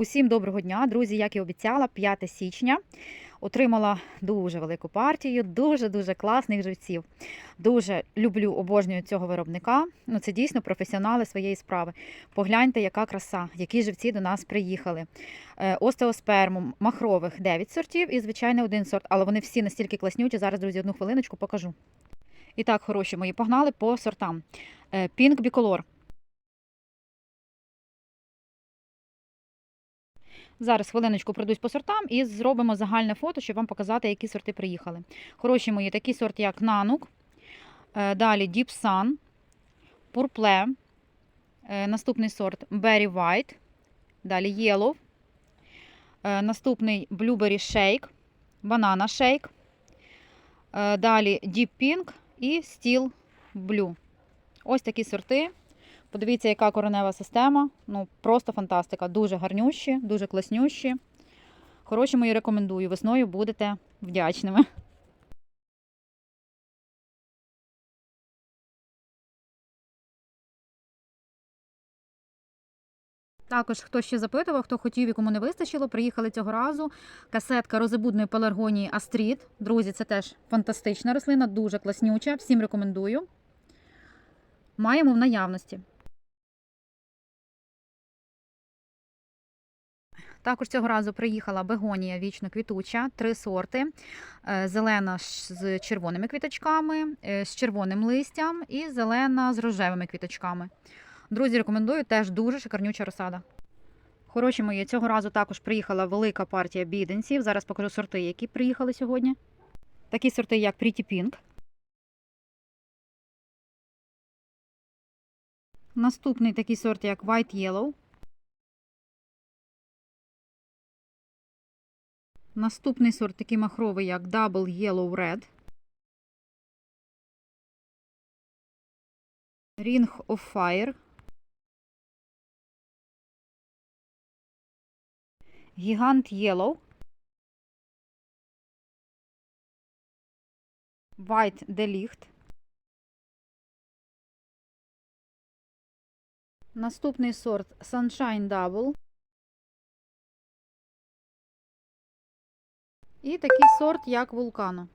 Усім доброго дня, друзі. Як і обіцяла, 5 січня отримала дуже велику партію, дуже-дуже класних живців. Дуже люблю, обожнюю цього виробника. Ну, це дійсно професіонали своєї справи. Погляньте, яка краса, які живці до нас приїхали. Е, Остеосперму, махрових 9 сортів і, звичайно, один сорт, але вони всі настільки класнючі. Зараз, друзі, одну хвилиночку покажу. І так, хороші мої, погнали по сортам. Пінк біколор. Зараз хвилиночку пройдусь по сортам і зробимо загальне фото, щоб вам показати, які сорти приїхали. Хороші мої, такий сорт, як Нанук, е, далі Deep Sun, Purple, е, наступний сорт Berry White, далі Yellow, е, наступний Blueberry Shake, Banana Shake, е, далі Deep Pink і Steel Blue. Ось такі сорти. Подивіться, яка коренева система. Ну, просто фантастика. Дуже гарнющі, дуже класнющі. Хороші мої рекомендую. Весною будете вдячними. Також, хто ще запитував, хто хотів і кому не вистачило, приїхали цього разу. Касетка розебудної пеларгонії Астріт. Друзі, це теж фантастична рослина, дуже класнюча. Всім рекомендую. Маємо в наявності. Також цього разу приїхала бегонія вічно квітуча, три сорти: Е, зелена з червоними квіточками, е, з червоним листям і зелена з рожевими квіточками. Друзі, рекомендую теж дуже шикарнюча розсада. Хороші мої, цього разу також приїхала велика партія біденців. Зараз покажу сорти, які приїхали сьогодні. Такі сорти, як Pretty Pink. Наступний такий сорт, як White Yellow. Наступний сорт такий махровий, як Double Yellow Red. Ring of Fire. Гігант Yellow. White Delicht. Наступний сорт Sunshine Double. І такий сорт, як вулкано.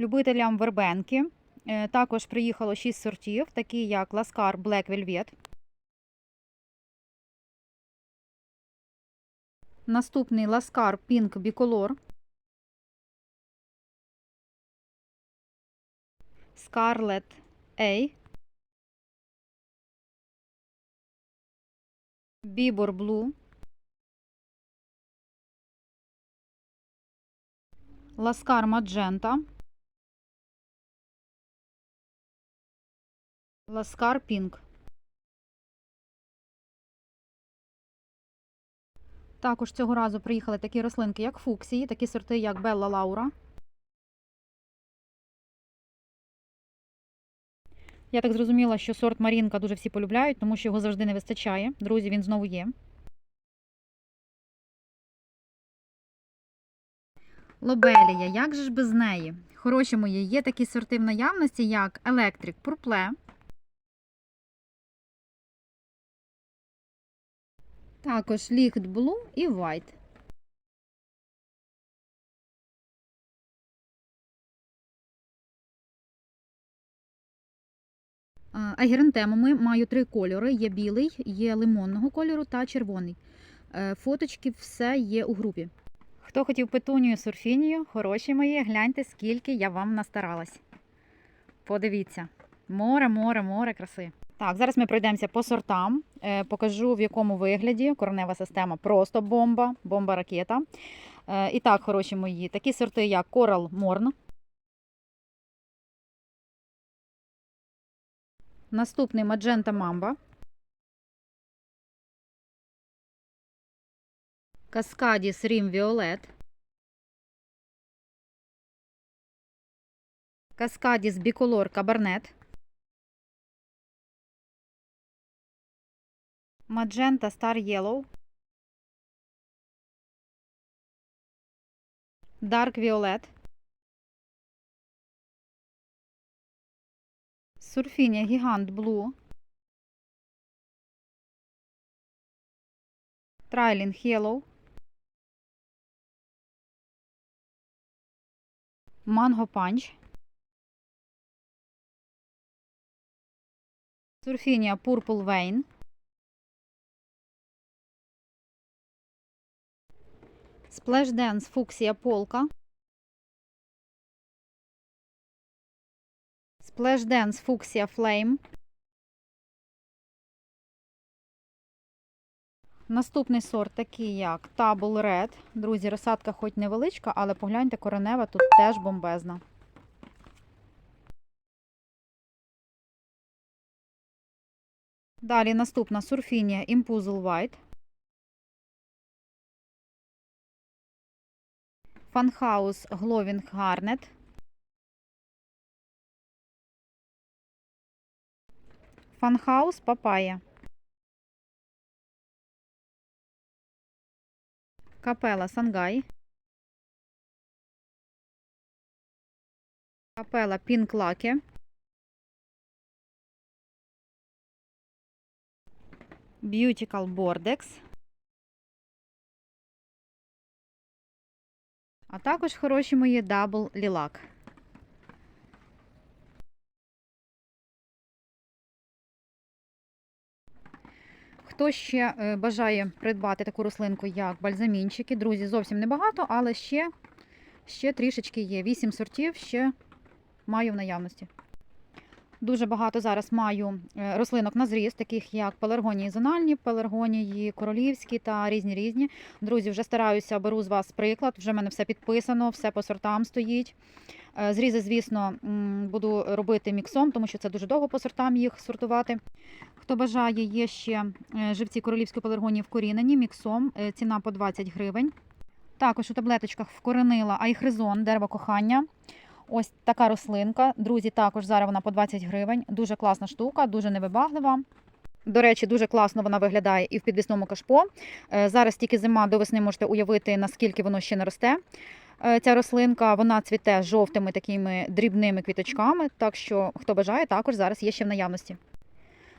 Любителям вербенки. Е, Також приїхало 6 сортів, такі як Ласкар Black Velvet. Наступний Ласкар Pink Bicolor. Scarlet A. Бібор Блу. Ласкар Маджента. Ласкар Пінк. Також цього разу приїхали такі рослинки, як фуксії, такі сорти, як Белла Лаура. Я так зрозуміла, що сорт Марінка дуже всі полюбляють, тому що його завжди не вистачає. Друзі, він знову є. Лобелія, як же ж без неї? Хороші мої, є такі сорти в наявності, як Electric Purple. Також Liquid Blue і White. Агірантемами маю три кольори: є білий, є лимонного кольору та червоний. Е, Фоточки все є у групі. Хто хотів петунію сурфінію, хороші мої, гляньте, скільки я вам настаралась. Подивіться. Море, море, море краси. Так, зараз ми пройдемося по сортам. Е, Покажу, в якому вигляді коренева система просто бомба, бомба ракета. Е, І так, хороші мої, такі сорти, як Coral Morn. Наступний Magenta Mamba. Каскадіс Рім Віолет. Каскадіс Біколор Кабарнет. Magenta Star Yellow. Dark Violet. Сурфіння Гігант Блу. Трайлінг Yellow. Манго Панч. Сурфінія Пурпл Вейн. Splash Dance Фуксія Полка. Splash Dance Фуксія Flame. Наступний сорт такий як Table Red. Друзі, розсадка хоч невеличка, але погляньте, коренева тут теж бомбезна. Далі наступна сурфінія Impuzzle White. Funhouse Glowing Garnet. Funhouse Папая. Капела Сангай. Капела Пінк Лакі. Beautical Bordex. А також хороші мої Double Lilac. Хто ще е, бажає придбати таку рослинку, як бальзамінчики, друзі, зовсім небагато, але ще, ще трішечки є. Вісім сортів ще маю в наявності. Дуже багато зараз маю е, рослинок на зріз, таких як пеларгонії зональні, пеларгонії королівські та різні різні. Друзі, вже стараюся, беру з вас приклад. Вже в мене все підписано, все по сортам стоїть. Е, Зрізи, звісно, буду робити міксом, тому що це дуже довго по сортам їх сортувати. Хто бажає, є ще е, живці королівської пеларгонії вкорінені міксом. е, Ціна по 20 гривень. Також у таблеточках вкоренила айхризон, дерево кохання. Ось така рослинка. Друзі, також зараз вона по 20 гривень. Дуже класна штука, дуже невибаглива. До речі, дуже класно вона виглядає і в підвісному кашпо. Е, Зараз тільки зима до весни можете уявити, наскільки воно ще не росте. Ця рослинка вона цвіте жовтими такими дрібними квіточками. Так що, хто бажає, також зараз є ще в наявності.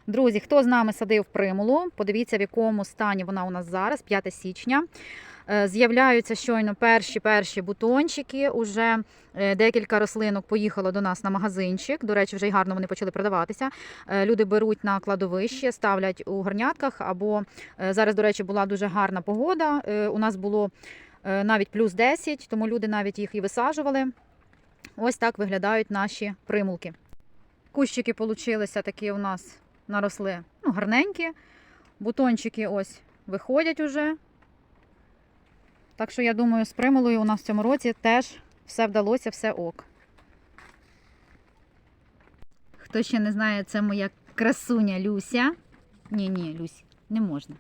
Друзі, хто з нами садив примулу, подивіться, в якому стані вона у нас зараз, 5 січня. Е, З'являються щойно перші перші бутончики. Уже е, декілька рослинок поїхало до нас на магазинчик. До речі, вже й гарно вони почали продаватися. Е, Люди беруть на кладовище, ставлять у горнятках. Або зараз, до речі, була дуже гарна погода. У нас було навіть плюс 10, тому люди навіть їх і висаджували. Ось так виглядають наші примулки. Кущики получилися такі у нас наросли ну, гарненькі. Бутончики ось виходять уже. Так що, я думаю, з примулою у нас в цьому році теж все вдалося, все ок. Хто ще не знає, це моя красуня Люся. Ні, ні, Люсь, не можна.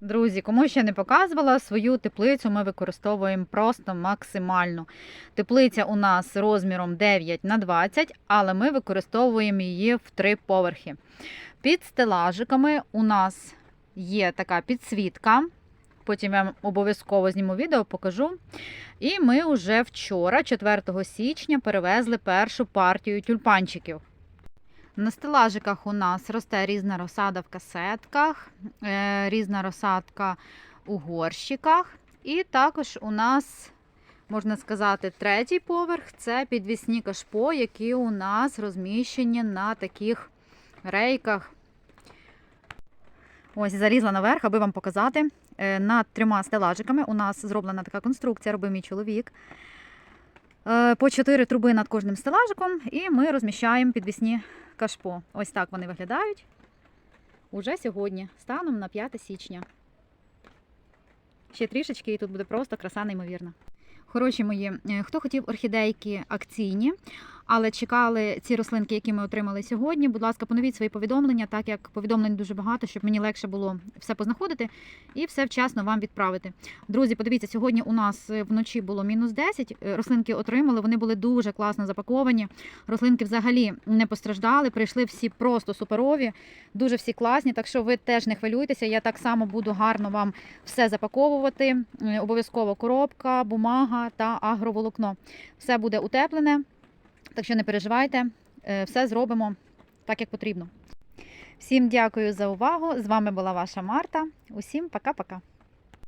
Друзі, кому ще не показувала, свою теплицю ми використовуємо просто максимально. Теплиця у нас розміром 9 на 20, але ми використовуємо її в три поверхи. Під стелажиками у нас є така підсвітка. Потім я обов'язково зніму відео, покажу. І ми вже вчора, 4 січня, перевезли першу партію тюльпанчиків. На стелажиках у нас росте різна розсада в касетках, е, різна розсадка у горщиках. І також у нас, можна сказати, третій поверх це підвісні кашпо, які у нас розміщені на таких рейках. Ось залізла наверх, аби вам показати. Е, Над трьома стелажиками у нас зроблена така конструкція, робив мій чоловік. Е, По чотири труби над кожним стелажиком, і ми розміщаємо підвісні кашпо. Ось так вони виглядають уже сьогодні, станом на 5 січня. Ще трішечки, і тут буде просто краса неймовірна. Хороші мої, е, хто хотів орхідейки акційні, але чекали ці рослинки, які ми отримали сьогодні. Будь ласка, поновіть свої повідомлення, так як повідомлень дуже багато, щоб мені легше було все познаходити і все вчасно вам відправити. Друзі, подивіться, сьогодні у нас е, вночі було мінус 10. е, Рослинки отримали, вони були дуже класно запаковані. Рослинки взагалі не постраждали, прийшли всі просто суперові, дуже всі класні. Так що ви теж не хвилюйтеся. Я так само буду гарно вам все запаковувати. Е, Обов'язково коробка, бумага та агроволокно. Все буде утеплене. Так що не переживайте, е, все зробимо так, як потрібно. Всім дякую за увагу. З вами була ваша Марта. Усім пока-пока.